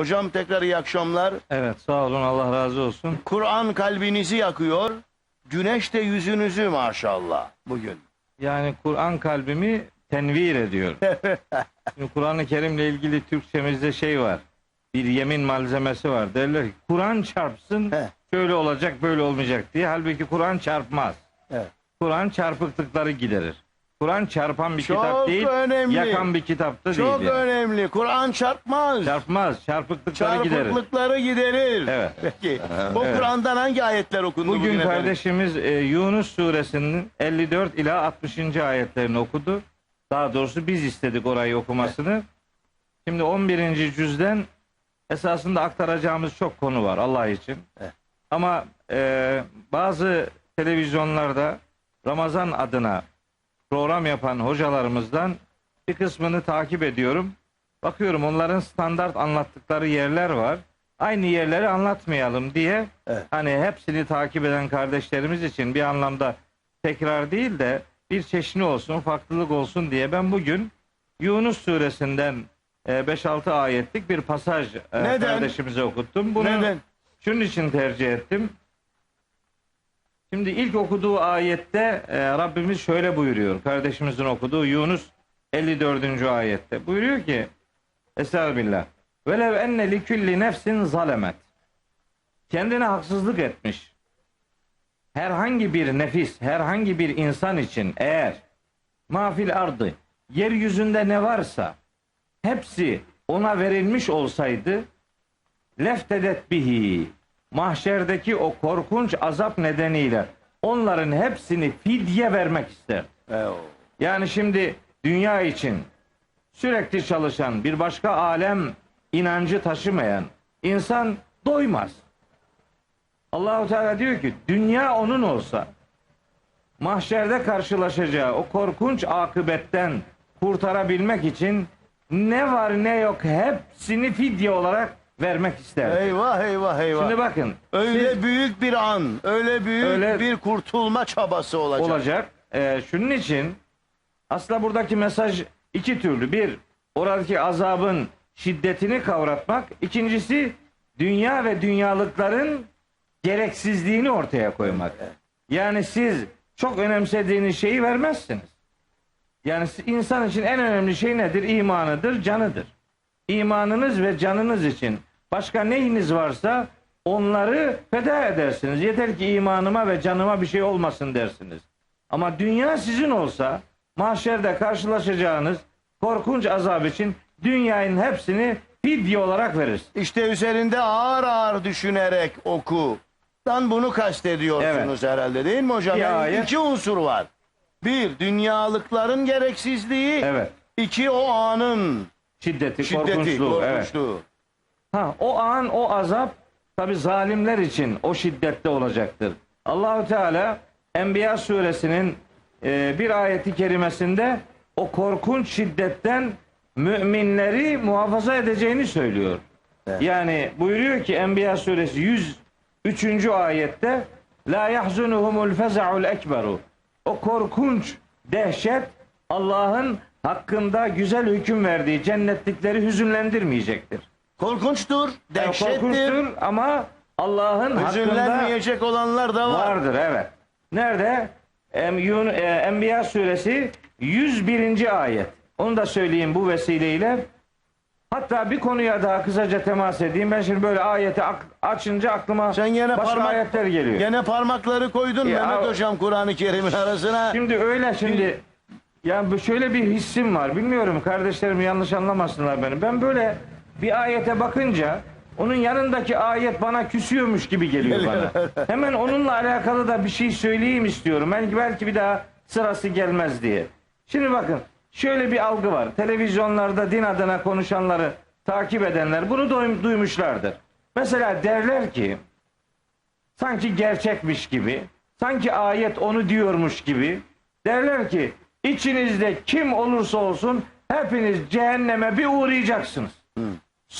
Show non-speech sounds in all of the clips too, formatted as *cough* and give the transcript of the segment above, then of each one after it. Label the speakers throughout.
Speaker 1: Hocam tekrar iyi akşamlar.
Speaker 2: Evet sağ olun Allah razı olsun.
Speaker 1: Kur'an kalbinizi yakıyor. Güneş de yüzünüzü maşallah bugün.
Speaker 2: Yani Kur'an kalbimi tenvir ediyor. *laughs* Şimdi Kur'an-ı Kerim'le ilgili Türkçemizde şey var. Bir yemin malzemesi var. Derler ki Kur'an çarpsın şöyle olacak böyle olmayacak diye. Halbuki Kur'an çarpmaz.
Speaker 1: Evet.
Speaker 2: Kur'an çarpıklıkları giderir. Kur'an çarpan bir
Speaker 1: Çok
Speaker 2: kitap değil,
Speaker 1: önemli.
Speaker 2: yakan bir kitap da
Speaker 1: Çok
Speaker 2: değil. yani.
Speaker 1: önemli. Kur'an çarpmaz.
Speaker 2: Çarpmaz, çarpıklıkları giderir.
Speaker 1: Çarpıklıkları giderir.
Speaker 2: Evet.
Speaker 1: Peki. *laughs* O
Speaker 2: Evet.
Speaker 1: Kur'an'dan hangi ayetler okundu bugün,
Speaker 2: Bugün kardeşimiz e, Yunus suresinin 54 ila 60. ayetlerini okudu. Daha doğrusu biz istedik orayı okumasını. Şimdi 11. cüzden esasında aktaracağımız çok konu var Allah için.
Speaker 1: Evet.
Speaker 2: Ama e, bazı televizyonlarda Ramazan adına program yapan hocalarımızdan bir kısmını takip ediyorum. Bakıyorum onların standart anlattıkları yerler var. Aynı yerleri anlatmayalım diye
Speaker 1: Evet.
Speaker 2: hani hepsini takip eden kardeşlerimiz için bir anlamda tekrar değil de bir çeşni olsun, farklılık olsun diye ben bugün Yunus suresinden e, 5-6 ayetlik bir pasaj e,
Speaker 1: Neden?
Speaker 2: kardeşimize okuttum. Bunu
Speaker 1: Neden?
Speaker 2: şunun için tercih ettim. Şimdi ilk okuduğu ayette e, Rabbimiz şöyle buyuruyor. Kardeşimizin okuduğu Yunus 54. ayette. Buyuruyor ki Estağfirullah. Velev enne li külli nefsin zalemet. Kendine haksızlık etmiş. Herhangi bir nefis, herhangi bir insan için eğer mafil ardı yeryüzünde ne varsa hepsi ona verilmiş olsaydı leftedet bihi mahşerdeki o korkunç azap nedeniyle onların hepsini fidye vermek ister. Yani şimdi dünya için sürekli çalışan bir başka alem inancı taşımayan insan doymaz. Allahu Teala diyor ki dünya onun olsa mahşerde karşılaşacağı o korkunç akıbetten kurtarabilmek için ne var ne yok hepsini fidye olarak vermek ister.
Speaker 1: Eyvah eyvah eyvah.
Speaker 2: Şimdi bakın
Speaker 1: öyle
Speaker 2: siz-
Speaker 1: büyük bir an, öyle büyük
Speaker 2: Öyle-
Speaker 1: bir kurtulma çabası olacak.
Speaker 2: olacak. Ee, şunun için aslında buradaki mesaj iki türlü. Bir, oradaki azabın şiddetini kavratmak. İkincisi, dünya ve dünyalıkların gereksizliğini ortaya koymak. Yani siz çok önemsediğiniz şeyi vermezsiniz. Yani insan için en önemli şey nedir? İmanıdır, canıdır. İmanınız ve canınız için başka neyiniz varsa onları feda edersiniz. Yeter ki imanıma ve canıma bir şey olmasın dersiniz. Ama dünya sizin olsa mahşerde karşılaşacağınız korkunç azap için dünyanın hepsini fidye olarak verirsiniz.
Speaker 1: İşte üzerinde ağır ağır düşünerek oku. Dan bunu kastediyorsunuz herhalde değil mi hocam?
Speaker 2: Bir
Speaker 1: Yani
Speaker 2: ayet-
Speaker 1: iki unsur var. Bir, dünyalıkların gereksizliği.
Speaker 2: Evet.
Speaker 1: İki, o anın
Speaker 2: Şiddeti,
Speaker 1: şiddeti,
Speaker 2: korkunçluğu. Evet. Ha, o an o azap tabi zalimler için o şiddette olacaktır. Allahu Teala Enbiya suresinin e, bir ayeti kerimesinde o korkunç şiddetten müminleri muhafaza edeceğini söylüyor. Yani buyuruyor ki Enbiya suresi 103. ayette La yahzunuhumul feza'ul ekberu. O korkunç dehşet Allah'ın hakkında güzel hüküm verdiği cennetlikleri hüzünlendirmeyecektir.
Speaker 1: Korkunçtur, dehşettir.
Speaker 2: korkunçtur ama Allah'ın hakkında
Speaker 1: Hüzünlenmeyecek olanlar da var.
Speaker 2: vardır evet. Nerede? Em, Yun, e, Enbiya suresi 101. ayet. Onu da söyleyeyim bu vesileyle. Hatta bir konuya daha kısaca temas edeyim. Ben şimdi böyle ayeti ak- açınca aklıma
Speaker 1: Sen gene
Speaker 2: başka
Speaker 1: parmak
Speaker 2: ayetler geliyor.
Speaker 1: Gene parmakları koydun
Speaker 2: Ya-
Speaker 1: Mehmet hocam Kur'an-ı Kerim'in arasına.
Speaker 2: Şimdi öyle şimdi yani bu şöyle bir hissim var. Bilmiyorum kardeşlerim yanlış anlamasınlar beni. Ben böyle bir ayete bakınca onun yanındaki ayet bana küsüyormuş gibi geliyor *laughs* bana. Hemen onunla alakalı da bir şey söyleyeyim istiyorum. Belki belki bir daha sırası gelmez diye. Şimdi bakın şöyle bir algı var. Televizyonlarda din adına konuşanları takip edenler bunu duym- duymuşlardır. Mesela derler ki sanki gerçekmiş gibi, sanki ayet onu diyormuş gibi derler ki içinizde kim olursa olsun hepiniz cehenneme bir uğrayacaksınız.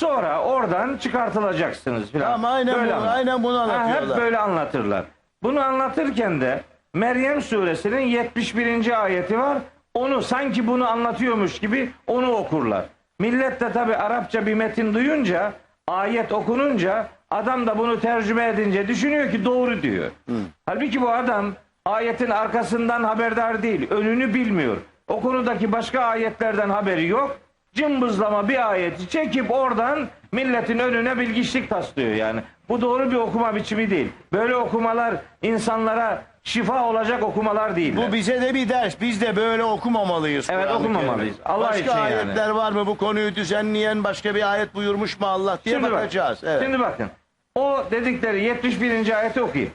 Speaker 2: Sonra oradan çıkartılacaksınız filan.
Speaker 1: Ama aynen
Speaker 2: Böyle
Speaker 1: bu-
Speaker 2: anlat-
Speaker 1: aynen bunu
Speaker 2: Ha,
Speaker 1: anlatıyorlar.
Speaker 2: hep böyle anlatırlar. Bunu anlatırken de Meryem suresinin 71. ayeti var. Onu sanki bunu anlatıyormuş gibi onu okurlar. Millet de tabi Arapça bir metin duyunca ayet okununca adam da bunu tercüme edince düşünüyor ki doğru diyor. Halbuki bu adam ayetin arkasından haberdar değil. Önünü bilmiyor. O konudaki başka ayetlerden haberi yok. Cımbızlama bir ayeti çekip oradan milletin önüne bilgiçlik taslıyor yani. Bu doğru bir okuma biçimi değil. Böyle okumalar insanlara şifa olacak okumalar değil.
Speaker 1: Bu bize de bir ders. Biz de böyle okumamalıyız.
Speaker 2: Evet,
Speaker 1: Kur'an-ı
Speaker 2: okumamalıyız.
Speaker 1: Kerim'i.
Speaker 2: Allah
Speaker 1: başka
Speaker 2: için yani.
Speaker 1: ayetler var mı bu konuyu düzenleyen başka bir ayet buyurmuş mu Allah diye
Speaker 2: Şimdi bak,
Speaker 1: bakacağız. Evet.
Speaker 2: Şimdi bakın. O dedikleri 71. ayeti okuyayım.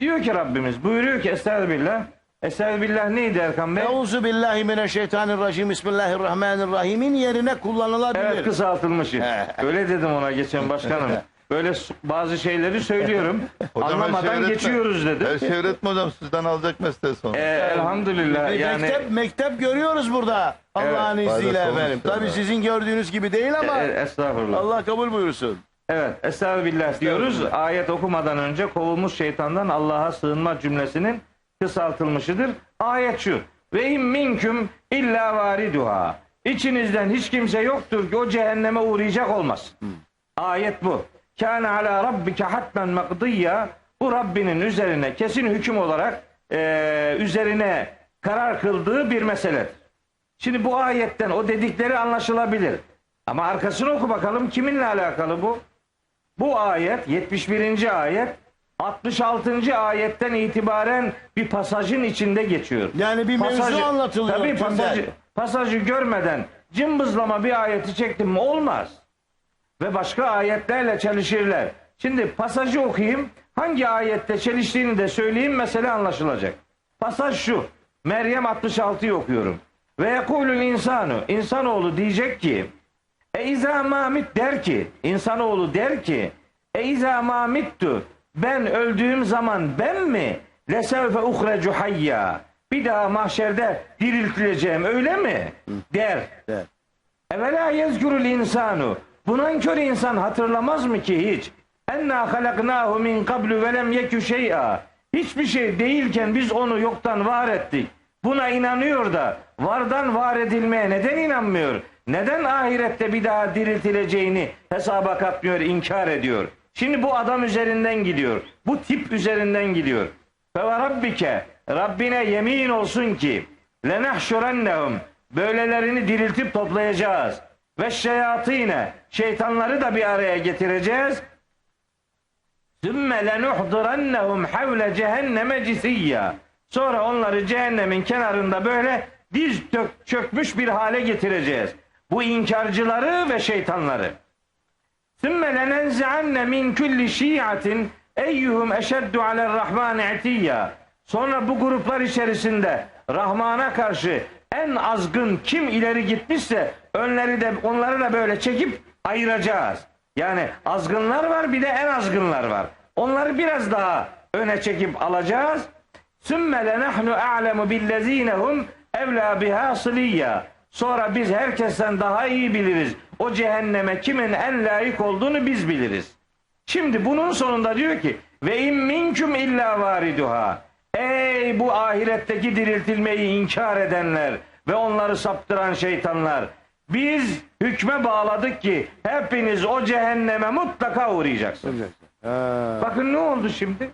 Speaker 2: Diyor ki Rabbimiz buyuruyor ki Estağfirullah. Estağfirullah neydi Erkan Bey?
Speaker 1: Euzu billahi mineşşeytanirracim. Bismillahirrahmanirrahim'in yerine kullanılabilir.
Speaker 2: Evet kısaltılmışı. Öyle dedim ona geçen başkanım. Böyle bazı şeyleri söylüyorum. *laughs*
Speaker 3: Hocam
Speaker 2: Anlamadan
Speaker 3: öğretmen.
Speaker 2: geçiyoruz dedim.
Speaker 3: Her şey öğretme hocam sizden alacak mesele sonra.
Speaker 2: Ee, elhamdülillah
Speaker 1: Bir
Speaker 2: yani
Speaker 1: mektep, mektep görüyoruz burada. Allah'ın
Speaker 3: Evet,
Speaker 1: izniyle
Speaker 3: faydası
Speaker 1: efendim.
Speaker 3: olmuş
Speaker 1: Tabii
Speaker 3: yani.
Speaker 1: sizin gördüğünüz gibi değil ama
Speaker 2: e, estağfurullah.
Speaker 1: Allah kabul buyursun.
Speaker 2: Evet, estağfirullah diyoruz. Ayet okumadan önce kovulmuş şeytandan Allah'a sığınma cümlesinin kısaltılmışıdır. Ayet şu. Ve in minküm illa variduha. İçinizden hiç kimse yoktur ki o cehenneme uğrayacak olmaz. Ayet bu. Kâne ala rabbike hatmen makdiyya. Bu Rabbinin üzerine kesin hüküm olarak eee, üzerine karar kıldığı bir meseledir. Şimdi bu ayetten o dedikleri anlaşılabilir. Ama arkasını oku bakalım kiminle alakalı bu? Bu ayet 71. ayet 66. ayetten itibaren bir pasajın içinde geçiyor.
Speaker 1: Yani bir mevzu anlatılıyor
Speaker 2: Tabii pasajı, pasajı görmeden cımbızlama bir ayeti çektim mi olmaz. Ve başka ayetlerle çelişirler. Şimdi pasajı okuyayım. Hangi ayette çeliştiğini de söyleyeyim mesele anlaşılacak. Pasaj şu. Meryem 66'yı okuyorum. Ve yekulül insanu. insanoğlu diyecek ki e izâ mâ mit der ki insanoğlu der ki e izâ mâ mittu ben öldüğüm zaman ben mi lesevfe uhrecu hayya bir daha mahşerde diriltileceğim öyle mi der.
Speaker 1: Der.
Speaker 2: Evvela yezkurul insanu. Bu nankör insan hatırlamaz mı ki hiç? Enna halaknahu min qablu ve lem yeku şey'a. Hiçbir şey değilken biz onu yoktan var ettik. Buna inanıyor da vardan var edilmeye neden inanmıyor? Neden ahirette bir daha diriltileceğini hesaba katmıyor, inkar ediyor? Şimdi bu adam üzerinden gidiyor. Bu tip üzerinden gidiyor. Ve rabbike Rabbine yemin olsun ki lenahşurennehum böylelerini diriltip toplayacağız. Ve şeyatine şeytanları da bir araya getireceğiz. Sümme lenuhdurennehum havle cehenneme cisiyya. Sonra onları cehennemin kenarında böyle diz çökmüş bir hale getireceğiz. Bu inkarcıları ve şeytanları. Sümme lenenzi'anne min kulli şiatin eyyuhum eşeddu alerrahman itiyya. Sonra bu gruplar içerisinde Rahman'a karşı en azgın kim ileri gitmişse önleri de onları da böyle çekip ayıracağız. Yani azgınlar var bir de en azgınlar var. Onları biraz daha öne çekip alacağız. Sümme lenahnu a'lemu billezinehum evla biha sıliyya. Sonra biz herkesten daha iyi biliriz. O cehenneme kimin en layık olduğunu biz biliriz. Şimdi bunun sonunda diyor ki ve in minkum illa variduha. Ey bu ahiretteki diriltilmeyi inkar edenler ve onları saptıran şeytanlar. Biz hükme bağladık ki hepiniz o cehenneme mutlaka uğrayacaksınız. Bakın ne oldu şimdi?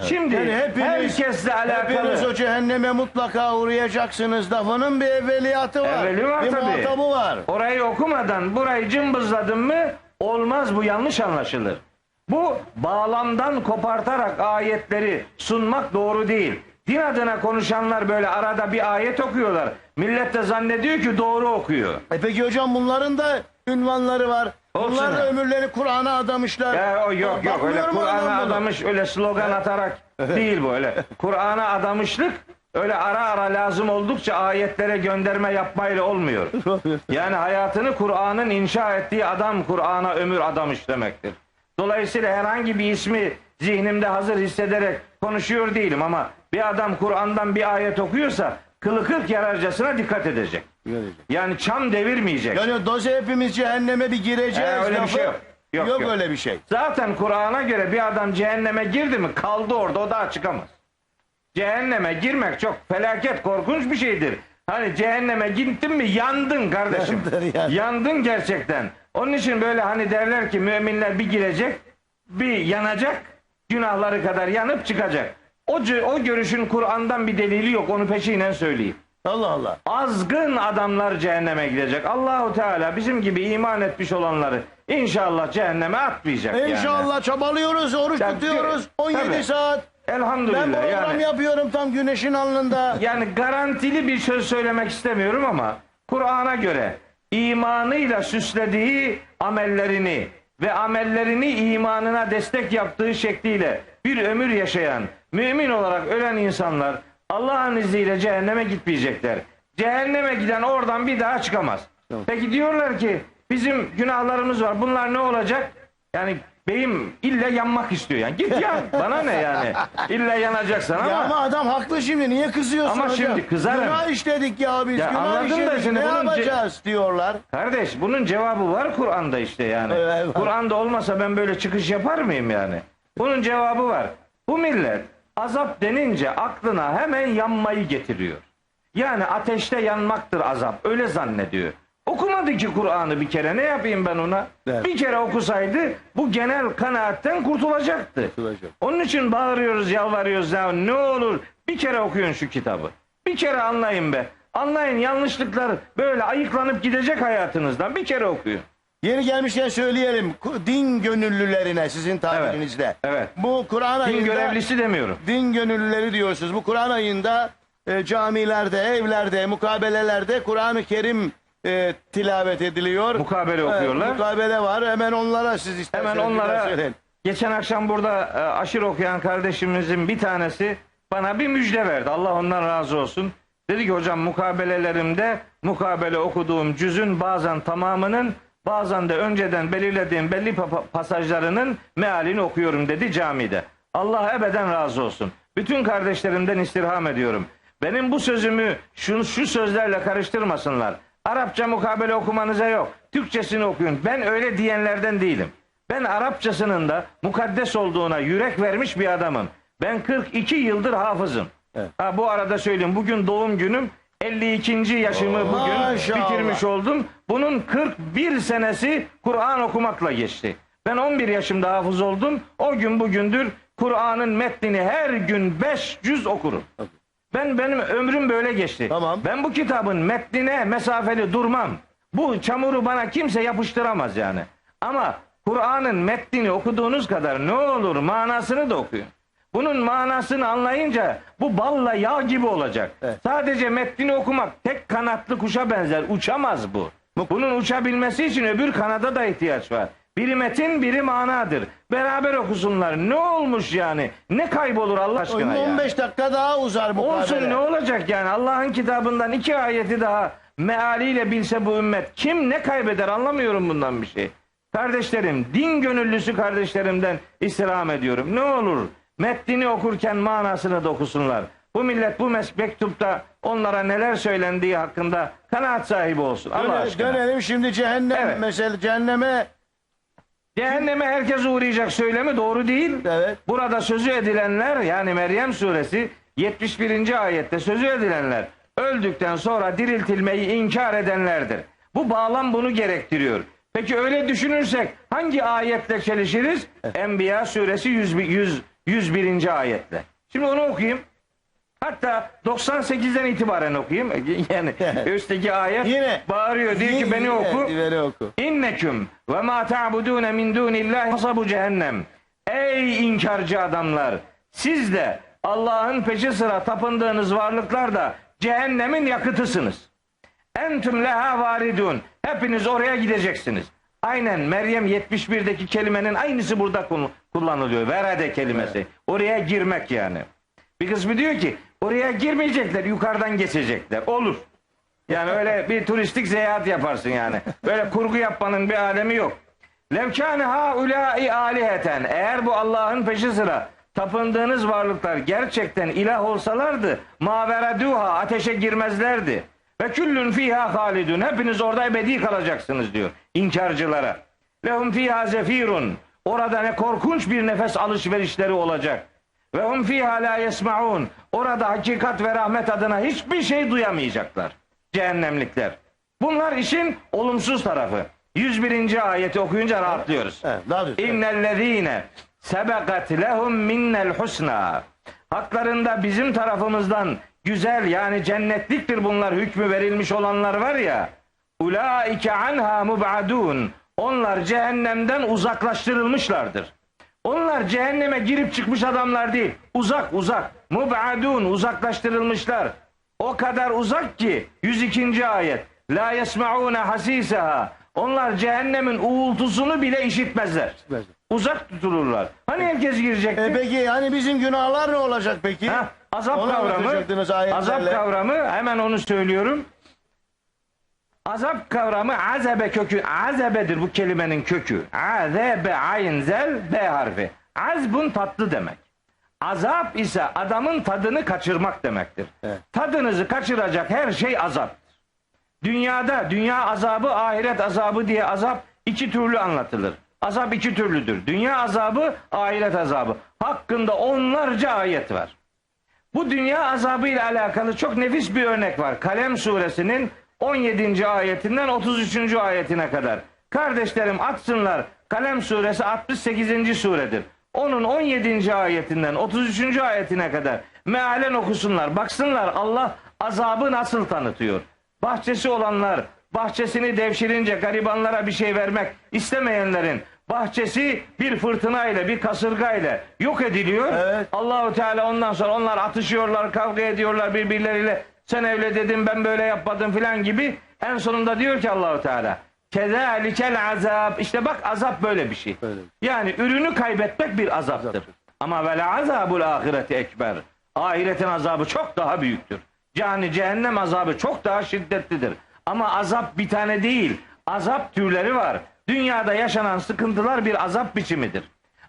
Speaker 2: Şimdi
Speaker 1: Yani hepiniz,
Speaker 2: herkesle alakalı.
Speaker 1: hepiniz o cehenneme mutlaka uğrayacaksınız lafının bir evveliyatı var.
Speaker 2: Evveli var
Speaker 1: bir
Speaker 2: tabii.
Speaker 1: muhatabı var.
Speaker 2: Orayı okumadan burayı cımbızladın mı olmaz bu yanlış anlaşılır. Bu bağlamdan kopartarak ayetleri sunmak doğru değil. Din adına konuşanlar böyle arada bir ayet okuyorlar. Millet de zannediyor ki doğru okuyor.
Speaker 1: E peki hocam bunların da ünvanları var.
Speaker 2: Olsun
Speaker 1: Bunlar da
Speaker 2: ha.
Speaker 1: ömürlerini Kur'an'a adamışlar.
Speaker 2: Ya o yok yok öyle
Speaker 1: Bakmıyorum
Speaker 2: Kur'an'a
Speaker 1: adam bunu.
Speaker 2: adamış öyle slogan atarak değil bu öyle. Kur'an'a adamışlık öyle ara ara lazım oldukça ayetlere gönderme yapmayla *laughs* olmuyor. Yani hayatını Kur'an'ın inşa ettiği adam Kur'an'a ömür adamış demektir. Dolayısıyla herhangi bir ismi zihnimde hazır hissederek konuşuyor değilim ama bir adam Kur'an'dan bir ayet okuyorsa kılı kırk yararcasına dikkat edecek. Yani çam devirmeyecek.
Speaker 1: Yani doze hepimiz cehenneme bir gireceğiz.
Speaker 2: Ee, öyle bir
Speaker 1: lafı-
Speaker 2: şey yok. Yok, yok.
Speaker 1: öyle bir şey.
Speaker 2: Zaten Kur'an'a göre bir adam cehenneme girdi mi kaldı orada o daha çıkamaz. Cehenneme girmek çok felaket korkunç bir şeydir. Hani cehenneme gittin mi yandın kardeşim. *laughs*
Speaker 1: Yandın yani.
Speaker 2: Yandın gerçekten. Onun için böyle hani derler ki müminler bir girecek, bir yanacak, günahları kadar yanıp çıkacak. O, o görüşün Kur'an'dan bir delili yok. Onu peşinen söyleyeyim.
Speaker 1: Allah Allah.
Speaker 2: Azgın adamlar cehenneme gidecek. Allahu Teala bizim gibi iman etmiş olanları inşallah cehenneme atmayacak yani.
Speaker 1: İnşallah çabalıyoruz, oruç
Speaker 2: Ya,
Speaker 1: tutuyoruz. 17
Speaker 2: tabii.
Speaker 1: saat.
Speaker 2: Elhamdülillah.
Speaker 1: Ben program
Speaker 2: yani.
Speaker 1: yapıyorum tam güneşin alnında. *laughs*
Speaker 2: Yani garantili bir söz söylemek istemiyorum ama Kur'an'a göre imanıyla süslediği amellerini ve amellerini imanına destek yaptığı şekliyle bir ömür yaşayan, mümin olarak ölen insanlar Allah'ın izniyle cehenneme gitmeyecekler. Cehenneme giden oradan bir daha çıkamaz. Peki diyorlar ki bizim günahlarımız var. Bunlar ne olacak? Yani beyim illa yanmak istiyor yani. Git yan. *laughs* Bana ne yani? İlla yanacaksan ama.
Speaker 1: Ya ama adam haklı şimdi. Niye kızıyorsun
Speaker 2: Ama
Speaker 1: hocam?
Speaker 2: şimdi kızarım.
Speaker 1: Günah işledik ya biz.
Speaker 2: Ya
Speaker 1: Günah
Speaker 2: anladım da
Speaker 1: işledik.
Speaker 2: şimdi
Speaker 1: ne
Speaker 2: bunun ce-
Speaker 1: yapacağız diyorlar.
Speaker 2: Kardeş bunun cevabı var Kur'an'da işte yani.
Speaker 1: Evet.
Speaker 2: Kur'an'da olmasa ben böyle çıkış yapar mıyım yani? Bunun cevabı var. Bu millet azap denince aklına hemen yanmayı getiriyor. Yani ateşte yanmaktır azap. Öyle zannediyor. Okumadı ki Kur'an'ı bir kere. Ne yapayım ben ona?
Speaker 1: Evet.
Speaker 2: Bir kere okusaydı bu genel kanaatten kurtulacaktı.
Speaker 1: Kurtulacak.
Speaker 2: Onun için bağırıyoruz, yalvarıyoruz ya ne olur bir kere okuyun şu kitabı. Bir kere anlayın be. Anlayın yanlışlıklar böyle ayıklanıp gidecek hayatınızdan. Bir kere okuyun.
Speaker 1: Yeni gelmişken söyleyelim. Ku- Din gönüllülerine sizin tabirinizle.
Speaker 2: Evet.
Speaker 1: Bu Kur'an
Speaker 2: Din
Speaker 1: ayında
Speaker 2: görevlisi demiyorum.
Speaker 1: din gönüllüleri diyorsunuz. Bu Kur'an ayında e, camilerde, evlerde, mukabelelerde Kur'an-ı Kerim e, tilavet ediliyor.
Speaker 2: Mukabele
Speaker 1: Evet,
Speaker 2: okuyorlar.
Speaker 1: mukabele var. Hemen onlara siz isterseniz
Speaker 2: Hemen
Speaker 1: biraz
Speaker 2: onlara
Speaker 1: söyleyin.
Speaker 2: geçen akşam burada e, aşırı okuyan kardeşimizin bir tanesi bana bir müjde verdi. Allah ondan razı olsun. Dedi ki hocam mukabelelerimde mukabele okuduğum cüzün bazen tamamının bazen de önceden belirlediğim belli pa- pasajlarının mealini okuyorum dedi camide. Allah ebeden razı olsun. Bütün kardeşlerimden istirham ediyorum. Benim bu sözümü şu, şu sözlerle karıştırmasınlar. Arapça mukabele okumanıza yok. Türkçesini okuyun. Ben öyle diyenlerden değilim. Ben Arapçasının da mukaddes olduğuna yürek vermiş bir adamım. Ben 42 yıldır hafızım.
Speaker 1: Evet.
Speaker 2: Ha, bu arada söyleyeyim bugün doğum günüm 52. yaşımı bugün
Speaker 1: Maşallah.
Speaker 2: bitirmiş oldum. Bunun 41 senesi Kur'an okumakla geçti. Ben 11 yaşımda hafız oldum. O gün bugündür Kur'an'ın metnini her gün 5 cüz okurum. Ben benim ömrüm böyle geçti.
Speaker 1: Tamam.
Speaker 2: Ben bu kitabın metnine mesafeli durmam. Bu çamuru bana kimse yapıştıramaz yani. Ama Kur'an'ın metnini okuduğunuz kadar ne olur manasını da okuyun. Bunun manasını anlayınca bu balla yağ gibi olacak.
Speaker 1: Evet.
Speaker 2: Sadece metnini okumak tek kanatlı kuşa benzer. Uçamaz bu. Bunun uçabilmesi için öbür kanada da ihtiyaç var. Biri metin, biri manadır. Beraber okusunlar. Ne olmuş yani? Ne kaybolur Allah aşkına ya?
Speaker 1: 15 dakika daha uzar mukabele.
Speaker 2: Olsun ne olacak yani Allah'ın kitabından iki ayeti daha mealiyle bilse bu ümmet kim ne kaybeder anlamıyorum bundan bir şey. Kardeşlerim din gönüllüsü kardeşlerimden istirham ediyorum. Ne olur metnini okurken manasını da okusunlar. Bu millet bu mektupta onlara neler söylendiği hakkında kanaat sahibi olsun. Allah
Speaker 1: Döne-
Speaker 2: aşkına.
Speaker 1: dönelim şimdi cehennem
Speaker 2: Evet.
Speaker 1: mesela cehenneme
Speaker 2: Cehenneme herkes uğrayacak söylemi doğru değil.
Speaker 1: evet
Speaker 2: Burada sözü edilenler yani Meryem suresi 71. ayette sözü edilenler öldükten sonra diriltilmeyi inkar edenlerdir. Bu bağlam bunu gerektiriyor. Peki öyle düşünürsek hangi ayetle çelişiriz? Enbiya suresi 100, 100, 101. ayetle. Şimdi onu okuyayım. Hatta 98'den itibaren okuyayım. *laughs* Yani *laughs* üstteki ayet
Speaker 1: Yine.
Speaker 2: bağırıyor diyor ki
Speaker 1: Yine-
Speaker 2: beni oku. *laughs*
Speaker 1: Beni oku.
Speaker 2: İnneküm ve ma ta'budun min dunillahi hasabu cehennem. Ey inkarcı adamlar, siz de Allah'ın peşi sıra tapındığınız varlıklar da cehennemin yakıtısınız. Entüm leha varidun. Hepiniz oraya gideceksiniz. Aynen Meryem 71'deki kelimenin aynısı burada kul- kullanılıyor. Verade kelimesi. Oraya girmek yani. Bir kısmı diyor ki oraya girmeyecekler, yukarıdan geçecekler. Olur. Yani *laughs* öyle bir turistik seyahat yaparsın yani. Böyle kurgu yapmanın bir alemi yok. Levkâne haulâi aliheten. Eğer bu Allah'ın peşi sıra tapındığınız varlıklar gerçekten ilah olsalardı mavereduha ateşe girmezlerdi. Ve küllün fiha halidun. Hepiniz orada ebedi kalacaksınız diyor inkarcılara. Lehum fiha zefirun. Orada ne korkunç bir nefes alışverişleri olacak. Ve hum fiha la yesmaun. Orada hakikat ve rahmet adına hiçbir şey duyamayacaklar. Cehennemlikler. Bunlar işin olumsuz tarafı. 101. ayeti okuyunca rahatlıyoruz.
Speaker 1: Evet.
Speaker 2: İnnellezîne sebekat lehum minnel husna. Haklarında bizim tarafımızdan güzel yani cennetliktir bunlar hükmü verilmiş olanlar var ya. Ulaike anha mubadun. Onlar cehennemden uzaklaştırılmışlardır. Onlar cehenneme girip çıkmış adamlar değil. Uzak uzak. Mubadun uzaklaştırılmışlar. O kadar uzak ki 102. ayet. La yesmaune hasisaha. Onlar cehennemin uğultusunu bile. İşitmezler. Uzak tutulurlar. Hani herkes girecekti?
Speaker 1: E peki hani bizim günahlar ne olacak peki?
Speaker 2: Ha, azap
Speaker 1: Onu
Speaker 2: kavramı. Azap kavramı hemen onu söylüyorum. Azap kavramı azebe kökü. Azebedir bu kelimenin kökü. Azebe ayn zel b harfi. Azbun tatlı demek. Azap ise adamın tadını kaçırmak demektir.
Speaker 1: Evet.
Speaker 2: Tadınızı kaçıracak her şey azaptır. Dünyada dünya azabı, ahiret azabı diye azap iki türlü anlatılır. Azap iki türlüdür. Dünya azabı, ahiret azabı. Hakkında onlarca ayet var. Bu dünya azabı ile alakalı çok nefis bir örnek var. Kalem suresinin 17. ayetinden 33. ayetine kadar. Kardeşlerim atsınlar. Kalem suresi 68. suredir. Onun 17. ayetinden 33. ayetine kadar mealen okusunlar. Baksınlar Allah azabı nasıl tanıtıyor. Bahçesi olanlar bahçesini devşirince garibanlara bir şey vermek istemeyenlerin bahçesi bir fırtına ile bir kasırga ile yok ediliyor.
Speaker 1: Evet.
Speaker 2: Allahu Teala ondan sonra onlar atışıyorlar, kavga ediyorlar birbirleriyle. Sen öyle dedin, ben böyle yapmadım filan gibi. En sonunda diyor ki Allahu Teala, "Kezalikel azab." İşte bak azap böyle bir şey.
Speaker 1: Böyle.
Speaker 2: Yani ürünü kaybetmek bir azaptır. Ama vel azabul ahireti ekber. Ahiretin azabı çok daha büyüktür. Yani cehennem azabı çok daha şiddetlidir. Ama azap bir tane değil. Azap türleri var. Dünyada yaşanan sıkıntılar bir azap biçimidir.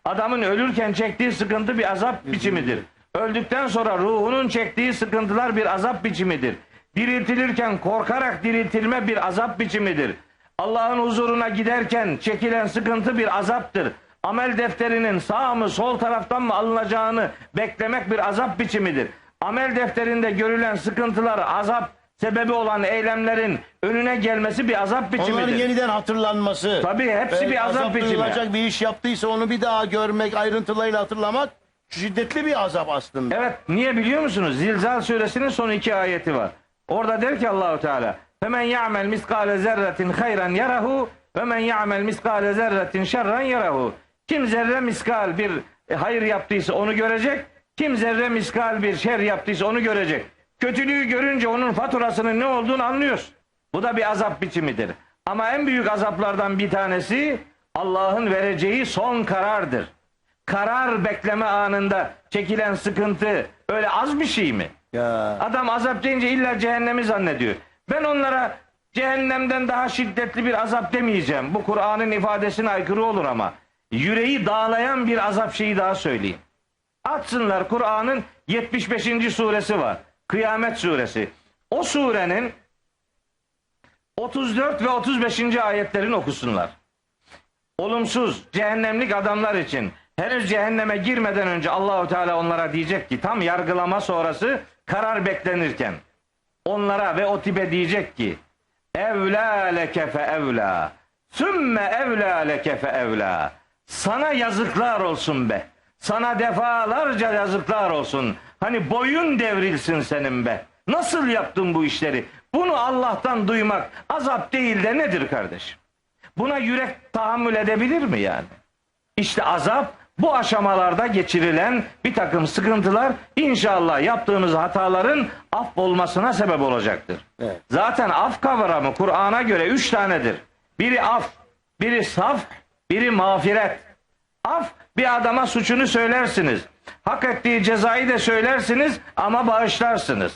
Speaker 2: Adamın ölürken çektiği sıkıntı bir azap biçimidir. Öldükten sonra ruhunun çektiği sıkıntılar bir azap biçimidir. Diriltilirken korkarak diriltilme bir azap biçimidir. Allah'ın huzuruna giderken çekilen sıkıntı bir azaptır. Amel defterinin sağ mı sol taraftan mı alınacağını beklemek bir azap biçimidir. Amel defterinde görülen sıkıntılar azap sebebi olan eylemlerin önüne gelmesi bir azap biçimidir.
Speaker 1: Onların yeniden hatırlanması.
Speaker 2: Tabii hepsi
Speaker 1: Ve
Speaker 2: bir azap biçimi.
Speaker 1: duyulacak bir iş yaptıysa onu bir daha görmek, ayrıntılarıyla hatırlamak şiddetli bir azap aslında.
Speaker 2: Evet niye biliyor musunuz? Zilzal suresinin son iki ayeti var. Orada der ki Allahu Teala Femen ya'mel miskale zerretin hayran yarahu ve men ya'mel miskale zerretin şerran yarahu. Kim zerre miskal bir e, hayır yaptıysa onu görecek. Kim zerre miskal bir şer yaptıysa onu görecek. Kötülüğü görünce onun faturasının ne olduğunu anlıyorsun. Bu da bir azap biçimidir. Ama en büyük azaplardan bir tanesi Allah'ın vereceği son karardır. Karar bekleme anında çekilen sıkıntı öyle az bir şey mi?
Speaker 1: Ya.
Speaker 2: Adam azap deyince illa cehennemi zannediyor. Ben onlara cehennemden daha şiddetli bir azap demeyeceğim. Bu Kur'an'ın ifadesine aykırı olur ama yüreği dağlayan bir azap şeyi daha söyleyeyim. Atsınlar Kur'an'ın 75. suresi var. Kıyamet suresi. O surenin 34 ve 35. ayetlerini okusunlar. Olumsuz, cehennemlik adamlar için henüz cehenneme girmeden önce Allahu Teala onlara diyecek ki tam yargılama sonrası karar beklenirken onlara ve o tipe diyecek ki evlâ leke fe evlâ sümme evlâ leke fe evlâ sana yazıklar olsun be sana defalarca yazıklar olsun hani boyun devrilsin senin be nasıl yaptın bu işleri bunu Allah'tan duymak azap değil de nedir kardeşim buna yürek tahammül edebilir mi yani işte azap bu aşamalarda geçirilen bir takım sıkıntılar inşallah yaptığımız hataların af olmasına sebep olacaktır.
Speaker 1: Evet.
Speaker 2: Zaten af kavramı Kur'an'a göre üç tanedir. Biri af, biri saf, biri mağfiret. Af bir adama suçunu söylersiniz. Hak ettiği cezayı da söylersiniz ama bağışlarsınız.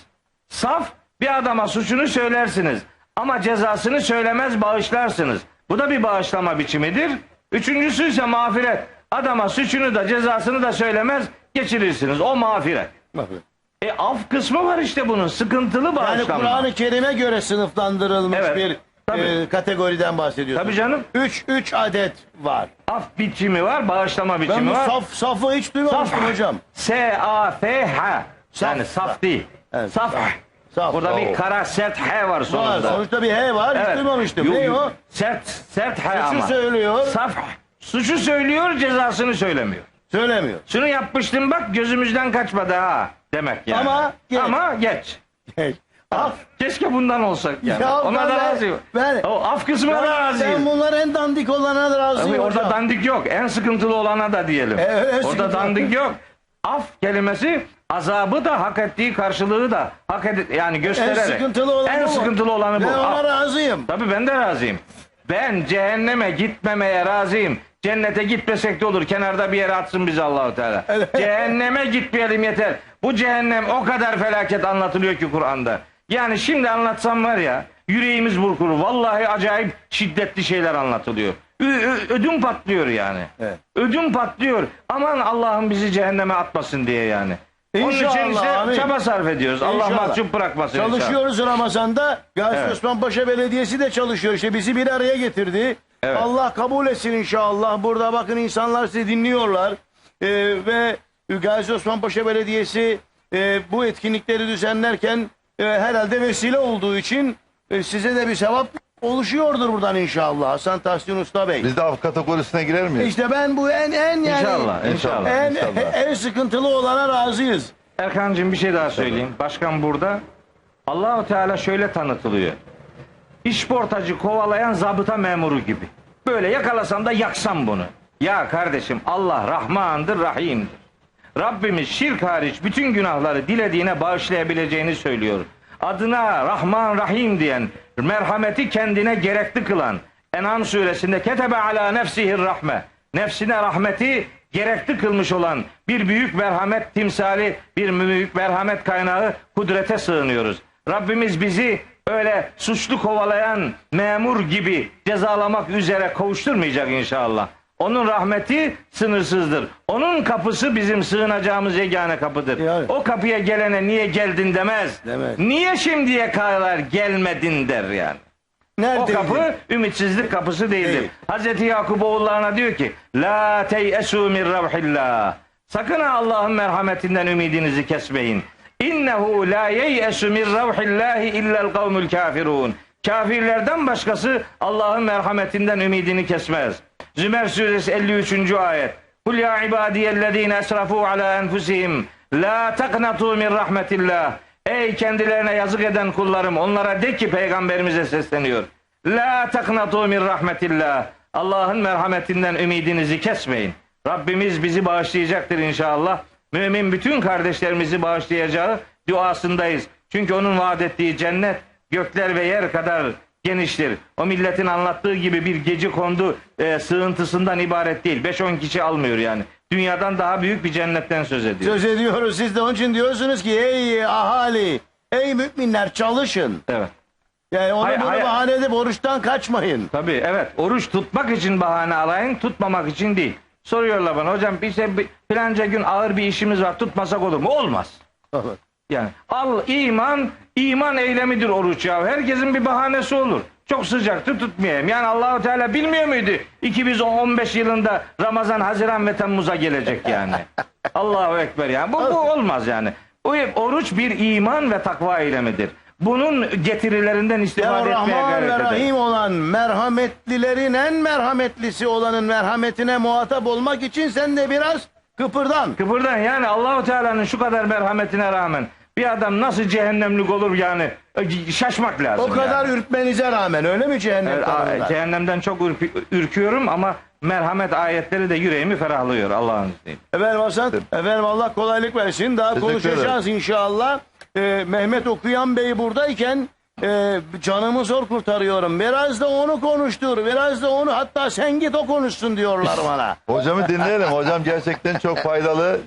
Speaker 2: Saf bir adama suçunu söylersiniz ama cezasını söylemez bağışlarsınız. Bu da bir bağışlama biçimidir. Üçüncüsü ise mağfiret. Adama suçunu da cezasını da söylemez geçirirsiniz. O mağfiret.
Speaker 1: Bakın.
Speaker 2: E af kısmı var işte bunun. Sıkıntılı
Speaker 1: Yani
Speaker 2: bağışlama.
Speaker 1: Kur'an-ı Kerim'e göre sınıflandırılmış
Speaker 2: Evet,
Speaker 1: bir. E, kategoriden bahsediyorsun.
Speaker 2: Tabii canım.
Speaker 1: Üç, üç adet var.
Speaker 2: Af biçimi var, bağışlama
Speaker 1: Ben
Speaker 2: biçimi
Speaker 1: bu
Speaker 2: var.
Speaker 1: saf, safı hiç duymamıştım
Speaker 2: Saf.
Speaker 1: hocam.
Speaker 2: S-A-F-H. Yani
Speaker 1: Saf.
Speaker 2: saf değil.
Speaker 1: Evet,
Speaker 2: saf.
Speaker 1: saf. Saf.
Speaker 2: Burada bir
Speaker 3: Oo.
Speaker 2: kara sert H var
Speaker 1: Var,
Speaker 2: sonunda.
Speaker 1: sonuçta bir H var. Hiç duymamıştım.
Speaker 2: Yo-
Speaker 1: ne
Speaker 2: yo-
Speaker 1: o?
Speaker 2: Sert, sert H
Speaker 1: Suçu
Speaker 2: ama.
Speaker 1: söylüyor.
Speaker 2: Saf, suçu söylüyor, cezasını söylemiyor.
Speaker 1: Söylemiyor.
Speaker 2: Şunu yapmıştım bak gözümüzden kaçmadı ha demek yani.
Speaker 1: Ama geç.
Speaker 2: Ama geç.
Speaker 1: Af.
Speaker 2: Keşke bundan olsak yani.
Speaker 1: Ya
Speaker 2: Ona
Speaker 1: ben-
Speaker 2: da razıyım.
Speaker 1: ben-
Speaker 2: o af kısmına da razıyım.
Speaker 1: Sen bunlar en dandik olana da razıyım
Speaker 2: Tabii orada
Speaker 1: hocam.
Speaker 2: dandik yok. En sıkıntılı olana da diyelim.
Speaker 1: E, en
Speaker 2: orada
Speaker 1: sıkıntılı.
Speaker 2: dandik yok. Af kelimesi azabı da hak ettiği karşılığı da hak ed yani
Speaker 1: en
Speaker 2: göstererek.
Speaker 1: sıkıntılı olanı
Speaker 2: En
Speaker 1: bu.
Speaker 2: sıkıntılı olanı bu.
Speaker 1: Ben ona
Speaker 2: Af.
Speaker 1: razıyım.
Speaker 2: Tabii ben de razıyım. Ben cehenneme gitmemeye razıyım. Cennete gitmesek de olur. Kenarda bir yere atsın bizi Allahu Teala.
Speaker 1: Evet.
Speaker 2: Cehenneme gitmeyelim yeter. Bu cehennem o kadar felaket anlatılıyor ki Kur'an'da. Yani şimdi anlatsam var ya yüreğimiz burkulur. Vallahi acayip şiddetli şeyler anlatılıyor. Ö- ödüm patlıyor yani.
Speaker 1: Evet.
Speaker 2: Ödüm patlıyor. Aman Allah'ım bizi cehenneme atmasın diye yani. Onun için
Speaker 1: İnşallah,
Speaker 2: işte
Speaker 1: amin.
Speaker 2: çaba sarf ediyoruz. Allah
Speaker 1: İnşallah.
Speaker 2: mahcup bırakmasın inşallah.
Speaker 1: Çalışıyoruz Ramazan'da. Gazi
Speaker 2: Evet.
Speaker 1: Osman Paşa Belediyesi de çalışıyor. İşte bizi bir araya getirdi.
Speaker 2: Evet.
Speaker 1: Allah kabul etsin inşallah. Burada bakın insanlar sizi dinliyorlar. Ee, ve Gazi Osman Paşa Belediyesi e, bu etkinlikleri düzenlerken e, herhalde vesile olduğu için e, size de bir sevap oluşuyordur buradan inşallah. Hasan Tahsin Usta Bey.
Speaker 3: Biz de af kategorisine girer miyiz?
Speaker 1: İşte ben bu en en yani
Speaker 2: İnşallah, inşallah.
Speaker 1: en,
Speaker 3: İnşallah.
Speaker 1: en sıkıntılı olana razıyız.
Speaker 2: Erkan'cığım bir şey daha söyleyeyim. Başkan burada. Allahu Teala şöyle tanıtılıyor. İşportacı kovalayan zabıta memuru gibi. Böyle yakalasam da yaksam bunu. Ya kardeşim Allah Rahmandır, Rahim'dir. Rabbimiz şirk hariç bütün günahları dilediğine bağışlayabileceğini söylüyor. Adına Rahman Rahim diyen, merhameti kendine gerekli kılan En'am suresinde ketebe ala nefsihir rahme. Nefsine rahmeti gerekli kılmış olan bir büyük merhamet timsali, bir büyük merhamet kaynağı kudrete sığınıyoruz. Rabbimiz bizi öyle suçlu kovalayan memur gibi cezalamak üzere kovuşturmayacak inşallah. Onun rahmeti sınırsızdır. Onun kapısı bizim sığınacağımız yegane kapıdır.
Speaker 1: Yani.
Speaker 2: O kapıya gelene niye geldin demez.
Speaker 1: Demez.
Speaker 2: Niye şimdiye kadar gelmedin der yani.
Speaker 1: Nerede?
Speaker 2: O kapı ümitsizlik kapısı değildir.
Speaker 1: Değil.
Speaker 2: Hazreti Yakup oğullarına diyor ki La teyesu min ravhillah. Sakın Allah'ın merhametinden ümidinizi kesmeyin. İnnehu la yeyesu min ravhillahi illel kavmul kafirun. Kafirlerden başkası Allah'ın merhametinden ümidini kesmez. Zümer suresi 53. ayet. Kul ya ibadiyellezine esrafu ala enfusihim la taknatu min rahmetillah. Ey kendilerine yazık eden kullarım onlara de ki peygamberimize sesleniyor. La taknatu min rahmetillah. Allah'ın merhametinden ümidinizi kesmeyin. Rabbimiz bizi bağışlayacaktır inşallah. Mümin bütün kardeşlerimizi bağışlayacağı duasındayız. Çünkü onun vaat ettiği cennet gökler ve yer kadar geniştir. O milletin anlattığı gibi bir gece kondu e, sığıntısından ibaret değil. 5-10 kişi almıyor yani. Dünyadan daha büyük bir cennetten söz ediyor.
Speaker 1: Söz ediyoruz. Siz de onun için diyorsunuz ki ey ahali, ey müminler çalışın.
Speaker 2: Evet.
Speaker 1: Yani onu
Speaker 2: Hay-
Speaker 1: bunu
Speaker 2: hay-
Speaker 1: bahane edip oruçtan kaçmayın.
Speaker 2: Tabii evet. Oruç tutmak için bahane arayın, tutmamak için değil. Soruyorlar bana hocam işte bir- filanca gün ağır bir işimiz var tutmasak olur mu? Olmaz. Yani al iman, iman eylemidir oruç ya. Herkesin bir bahanesi olur. Çok sıcaktı tutmayayım. Yani Allahu Teala bilmiyor muydu? 2015 yılında Ramazan, Haziran ve Temmuz'a gelecek yani. *laughs* Allahu Ekber yani. Bu, bu olmaz yani. Bu oruç bir iman ve takva eylemidir. Bunun getirilerinden
Speaker 1: Ya
Speaker 2: istifade etmeye
Speaker 1: Rahman
Speaker 2: gayret edelim.
Speaker 1: Rahim olan merhametlilerin en merhametlisi olanın merhametine muhatap olmak için sen de biraz kıpırdan.
Speaker 2: Kıpırdan yani Allahu Teala'nın şu kadar merhametine rağmen bir adam nasıl cehennemlik olur yani E, şaşmak lazım.
Speaker 1: O kadar
Speaker 2: yani.
Speaker 1: ürkmenize rağmen öyle mi cehennem
Speaker 2: Evet, cehennemden çok ürkü- ürküyorum ama merhamet ayetleri de yüreğimi ferahlıyor Allah'ın izniyle.
Speaker 1: Efendim Hasan, efendim Allah kolaylık versin. Daha
Speaker 3: Teşekkür
Speaker 1: konuşacağız inşallah. Ee, Mehmet Okuyan Bey buradayken e, canımı zor kurtarıyorum. Biraz da onu konuştur, biraz da onu hatta sen git o konuşsun diyorlar bana. *laughs*
Speaker 3: Hocamı dinleyelim. Hocam gerçekten çok faydalı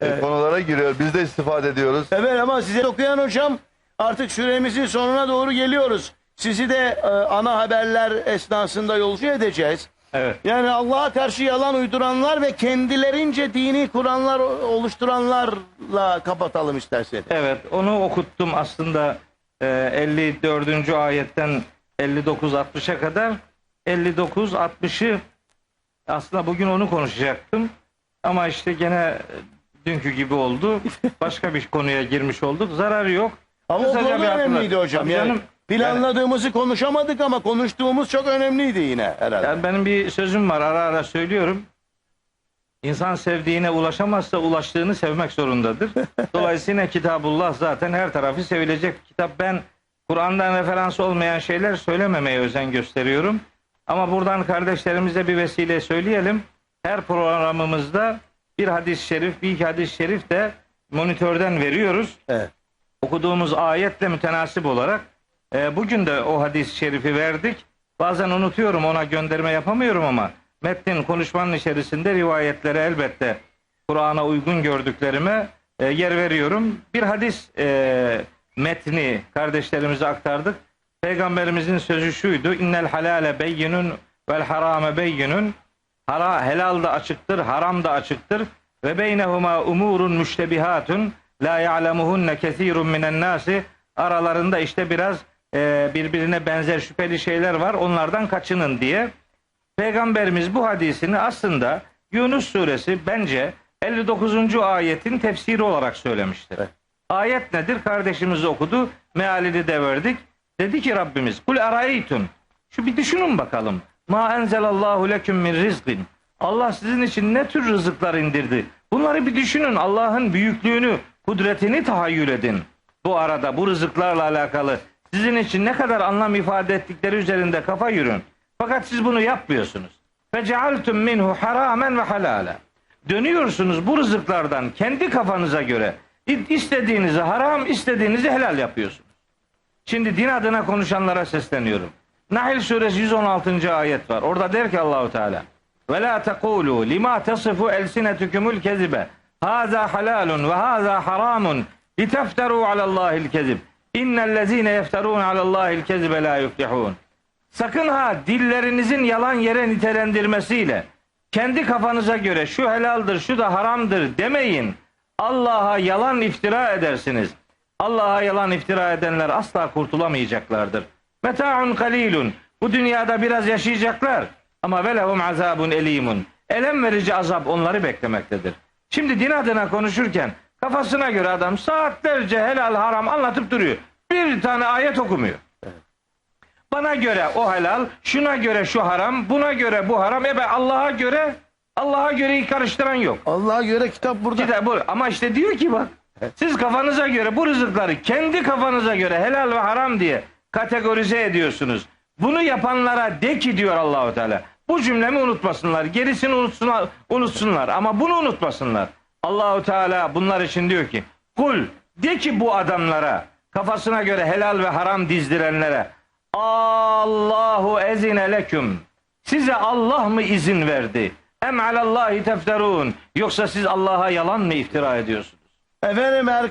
Speaker 3: e, konulara giriyor. Biz de istifade ediyoruz.
Speaker 1: Evet ama size okuyan hocam artık süremizin sonuna doğru geliyoruz. Sizi de e, ana haberler esnasında yolcu edeceğiz.
Speaker 2: Evet.
Speaker 1: Yani Allah'a karşı yalan uyduranlar ve kendilerince dini kuranlar oluşturanlarla kapatalım isterseniz.
Speaker 2: Evet onu okuttum aslında 54. ayetten 59-60'a kadar 59-60'ı aslında bugün onu konuşacaktım ama işte gene dünkü gibi oldu. *laughs* Başka bir konuya girmiş olduk. Zararı yok.
Speaker 1: Ama o
Speaker 2: Kısaca
Speaker 1: konu
Speaker 2: bir hatırlat.
Speaker 1: önemliydi hocam.
Speaker 2: Tabii
Speaker 1: Yani
Speaker 2: canım.
Speaker 1: planladığımızı konuşamadık ama konuştuğumuz çok önemliydi yine herhalde.
Speaker 2: Yani benim bir sözüm var ara ara söylüyorum. İnsan sevdiğine ulaşamazsa ulaştığını sevmek zorundadır. *laughs* Dolayısıyla Kitabullah zaten her tarafı sevilecek kitap. Ben Kur'an'dan referans olmayan şeyler söylememeye özen gösteriyorum. Ama buradan kardeşlerimize bir vesile söyleyelim. Her programımızda bir hadis-i şerif, bir iki hadis-i şerif de monitörden veriyoruz.
Speaker 1: Evet.
Speaker 2: Okuduğumuz ayetle mütenasip olarak e, bugün de o hadis-i şerifi verdik. Bazen unutuyorum ona gönderme yapamıyorum ama metnin konuşmanın içerisinde rivayetlere elbette Kur'an'a uygun gördüklerime e, yer veriyorum. Bir hadis e, metni kardeşlerimize aktardık. Peygamberimizin sözü şuydu. İnnel halale beyyinun vel harame beyyinun. Hara, helal da açıktır, haram da açıktır. Ve beynehuma umurun müştebihatun la ya'lemuhunne kesirun minen nasi. Aralarında işte biraz e, birbirine benzer şüpheli şeyler var. Onlardan kaçının diye. Peygamberimiz bu hadisini aslında Yunus suresi bence 59. ayetin tefsiri olarak söylemiştir. Ayet nedir? Kardeşimiz okudu. Mealini de verdik. Dedi ki Rabbimiz kul araytun. Şu bir düşünün bakalım. Ma enzelallahu leküm min rizqin. Allah sizin için ne tür rızıklar indirdi? Bunları bir düşünün. Allah'ın büyüklüğünü, kudretini tahayyül edin. Bu arada bu rızıklarla alakalı sizin için ne kadar anlam ifade ettikleri üzerinde kafa yürün. Fakat siz bunu yapmıyorsunuz. Ve cealtum minhu haramen ve halala. Dönüyorsunuz bu rızıklardan kendi kafanıza göre istediğinizi haram, istediğinizi helal yapıyorsunuz. Şimdi din adına konuşanlara sesleniyorum. Nahl suresi 116. ayet var. Orada der ki Allahu Teala ve la tekulu lima tasifu elsinetukumul kezibe haza halalun ve haza haramun litefteru alallahil kezib innellezine yefterun alallahil kezibe la yuflihun Sakın ha dillerinizin yalan yere nitelendirmesiyle kendi kafanıza göre şu helaldir, şu da haramdır demeyin. Allah'a yalan iftira edersiniz. Allah'a yalan iftira edenler asla kurtulamayacaklardır. Meta'un kalilun. Bu dünyada biraz yaşayacaklar ama velehum azabun elimun. Elem verici azap onları beklemektedir. Şimdi din adına konuşurken kafasına göre adam saatlerce helal haram anlatıp duruyor. Bir tane ayet okumuyor. Bana göre o helal, şuna göre şu haram, buna göre bu haram. E ben Allah'a göre Allah'a göreyi karıştıran yok.
Speaker 1: Allah'a göre kitap burada.
Speaker 2: Kitap bu. Ama işte diyor ki bak siz kafanıza göre bu rızıkları kendi kafanıza göre helal ve haram diye kategorize ediyorsunuz. Bunu yapanlara de ki diyor Allahu Teala. Bu cümlemi unutmasınlar. Gerisini unutsunlar, unutsunlar ama bunu unutmasınlar. Allahu Teala bunlar için diyor ki kul de ki bu adamlara kafasına göre helal ve haram dizdirenlere Allahu ezine leküm. Size Allah mı izin verdi? Em alallahi tefterun. Yoksa siz Allah'a yalan mı iftira ediyorsunuz?
Speaker 1: Efendim Erkan